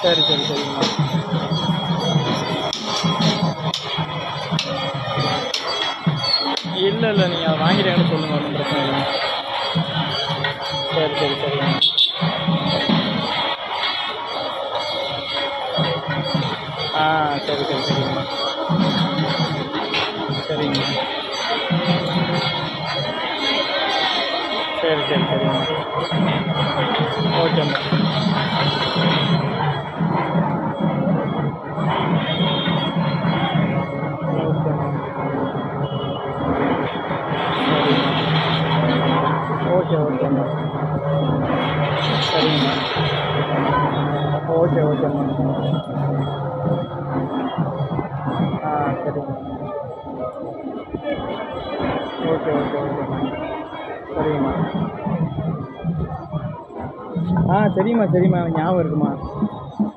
சரி சரி சரிங்கம்மா இல்லை இல்லை நீங்கள் அதை வாங்கிட்டீங்கன்னு சொல்லுங்கள் ஒன்றும் பிரச்சனை இல்லை. சரி சரி சரிங்க ஆ சரி சரி சரிங்கம்மா சரிங்க. சரி சரி சரிங்க. ஓகே ஓகேம்மா சரிங்கம்மா ஓகே ஓகேம்மா ஆ சரிங்க ஓகே ஓகே ஓகேம்மா சரிங்கம்மா ஆ சரிம்மா சரிம்மா. ஞாபகம் இருக்குமா?